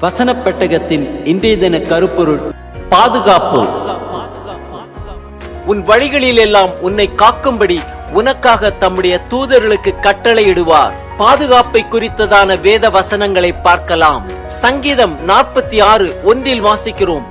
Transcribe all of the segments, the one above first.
வசன பெட்டகத்தின் இன்றைய தின கருப்பொருள் பாதுகாப்பு. உன் வழிகளில் எல்லாம் உன்னை காக்கும்படி உனக்காக தம்முடைய தூதர்களுக்கு கட்டளையிடுவார். பாதுகாப்பை குறித்ததான வேத வசனங்களை பார்க்கலாம். சங்கீதம் நாற்பத்தி ஆறு ஒன்றில் வாசிக்கிறோம்.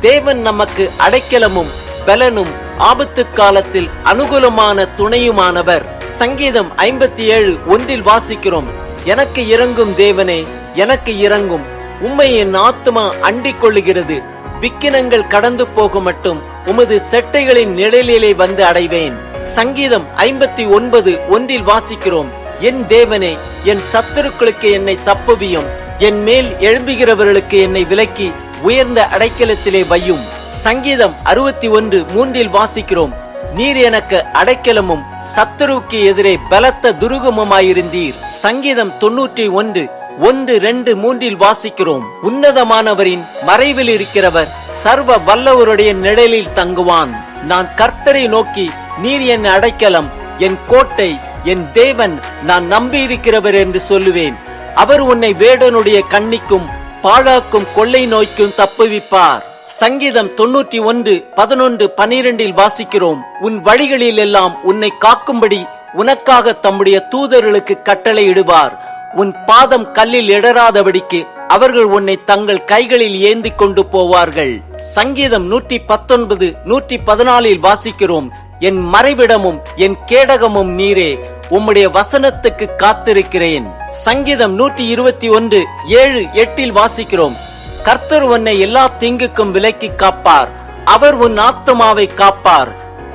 தேவன் நமக்கு அடைக்கலமும் பலனும் ஆபத்து காலத்தில் அனுகூலமான துணையுமானவர். சங்கீதம் ஐம்பத்தி ஏழு ஒன்றில் வாசிக்கிறோம். எனக்கு இறங்கும் தேவனே எனக்கு இறங்கும் உம்மை என் ஆத்துமா அண்டிக் கொள்ளுகிறது விக்கினங்கள் கடந்து போக மட்டும் உமது செட்டைகளின் நிழலிலே வந்து அடைவேன். சங்கீதம் ஐம்பத்தி ஒன்பது ஒன்றில் வாசிக்கிறோம் என் தேவனே என் சத்துருக்களுக்கு என்னை தப்புவியும். என் மேல் எழும்புகிறவர்களுக்கு என்னை விலக்கி உயர்ந்த அடைக்கலத்திலே வையும். சங்கீதம் அறுபத்தி ஒன்று மூன்றில் வாசிக்கிறோம் நீர் எனக்கு அடைக்கலமும் சத்துருவுக்கு எதிரே பலத்த துருகமுமாயிருந்தீர். சங்கீதம் தொன்னூற்றி ஒன்று ஒன்று ரெண்டு மூன்றில் வாசிக்கிறோம். உன்னதமானவரின் மறைவில் இருக்கிறவர் சர்வ வல்லவருடைய நிழலில் தங்குவான். நான் கர்த்தரை நோக்கி நீர் என் அடைக்கலம் என் கோட்டை என் தேவன் நான் நம்பியிருக்கிறவர் என்று சொல்லுவேன். அவர் உன்னை வேடனுடைய கண்ணிக்கும் பாழாக்கும் கொள்ளை நோய்க்கும் தப்புவிப்பார். சங்கீதம் தொன்னூற்றி ஒன்று பதினொன்று பனிரெண்டில் வாசிக்கிறோம். உன் வழிகளில் எல்லாம் உன்னை காக்கும்படி உனக்காக தம்முடைய தூதர்களுக்கு கட்டளையிடுவார். உன் பாதம் கல்லில் இடராதபடிக்கு அவர்கள் உன்னை தங்கள் கைகளில் ஏந்தி கொண்டு போவார்கள். சங்கீதம் நூற்றி பத்தொன்பது நூற்றி பதினாலில் வாசிக்கிறோம் என் மறைவிடமும் என் கேடகமும் நீரே உம்முடைய வசனத்துக்கு காத்திருக்கிறேன் சங்கீதம் நூற்றி இருபத்தி ஒன்று ஏழு எட்டில் வாசிக்கிறோம் கர்த்தர் உன்னை எல்லா தீங்குக்கும் விலக்கி காப்பார். அவர் உன் ஆத்மாவை காப்பார்.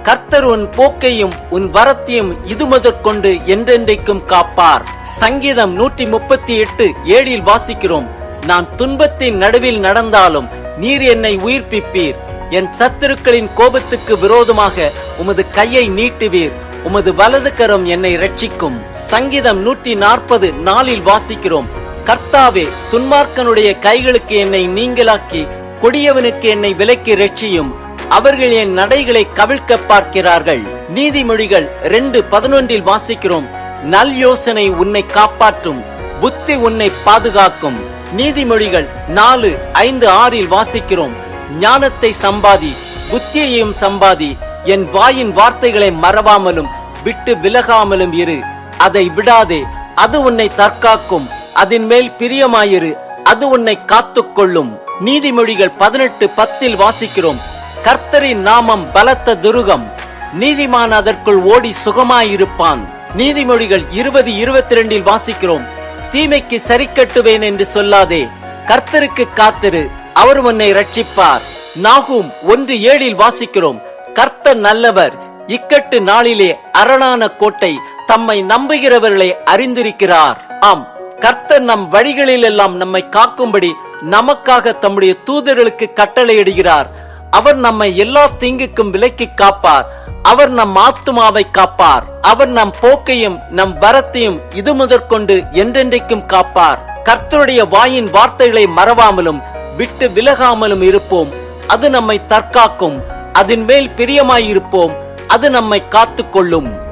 கர்த்தர் உன் போக்கையும் உன் வரத்தையும் இது முதற்கொண்டு என்றென்றைக்கும் காப்பார். சங்கீதம் நூற்றி முப்பத்தி எட்டு ஏழில் வாசிக்கிறோம். நான் துன்பத்தின் நடுவில் நடந்தாலும் நீர் என்னை உயிர்ப்பிப்பீர். என் சத்துருக்களின் கோபத்துக்கு விரோதமாக உமது கையை நீட்டுவீர். உமது வலது கரம் என்னை ரட்சிக்கும் சங்கீதம் நூற்றி நாற்பது நாளில் வாசிக்கிறோம். கர்த்தாவே துன்மார்க்கனுடைய கைகளுக்கு என்னை நீங்களாக்கி கொடியவனுக்கு என்னை விலக்கி ரட்சியும் அவர்கள் என் நடைகளை கவிழ்க்க பார்க்கிறார்கள். நீதிமொழிகள் ரெண்டு பதினொன்றில் வாசிக்கிறோம். நல் யோசனை உன்னை காப்பாற்றும் புத்தி உன்னை பாதுகாக்கும். நீதிமொழிகள் நாலு ஐந்து ஆறில் வாசிக்கிறோம். ஞானத்தை சம்பாதி புத்தியையும் சம்பாதி. என் வாயின் வார்த்தைகளை மறவாமலும் விட்டு விலகாமலும் இரு. அதை விடாதே அது உன்னை தற்காக்கும். அதன் மேல் பிரியமாயிரு அது உன்னை காத்துக்கொள்ளும். நீதிமொழிகள் பதினெட்டு பத்தில் வாசிக்கிறோம். கர்த்தரின் நாமம் பலத்த துருகம். நீதிமான் அதற்குள் ஓடி சுகமாயிருப்பான். நீதிமொழிகள் இருபது இருபத்தி ரெண்டில் வாசிக்கிறோம். தீமைக்கு சரி கட்டுவேன் என்று சொல்லாதே. கர்த்தருக்கு காத்திரு. அவர் உன்னை ரட்சிப்பார் நாகும் ஒன்று ஏழில் வாசிக்கிறோம். கர்த்தர் நல்லவர். இக்கட்டு நாளிலே அரணான கோட்டை தம்மை நம்புகிறவர்களை அறிந்திருக்கிறார். ஆம். கர்த்தர் நம் வழிகளில் எல்லாம் நம்மை காக்கும்படி நமக்காக தம்முடைய தூதர்களுக்கு கட்டளையிடுகிறார். அவர் நம்மை எல்லா தீங்குக்கும் விலக்கி காப்பார். அவர் நம் ஆத்துமாவை காப்பார். அவர் நம் போக்கையும் நம் வரத்தையும் இது முதற்கொண்டு என்றென்றைக்கும் காப்பார். கர்த்தருடைய வாயின் வார்த்தைகளை மறவாமலும் விட்டு விலகாமலும் இருப்போம். அது நம்மை தற்காக்கும். அதன் மேல் பிரியமாயிருப்போம் அது நம்மை காத்துக்கொள்ளும்.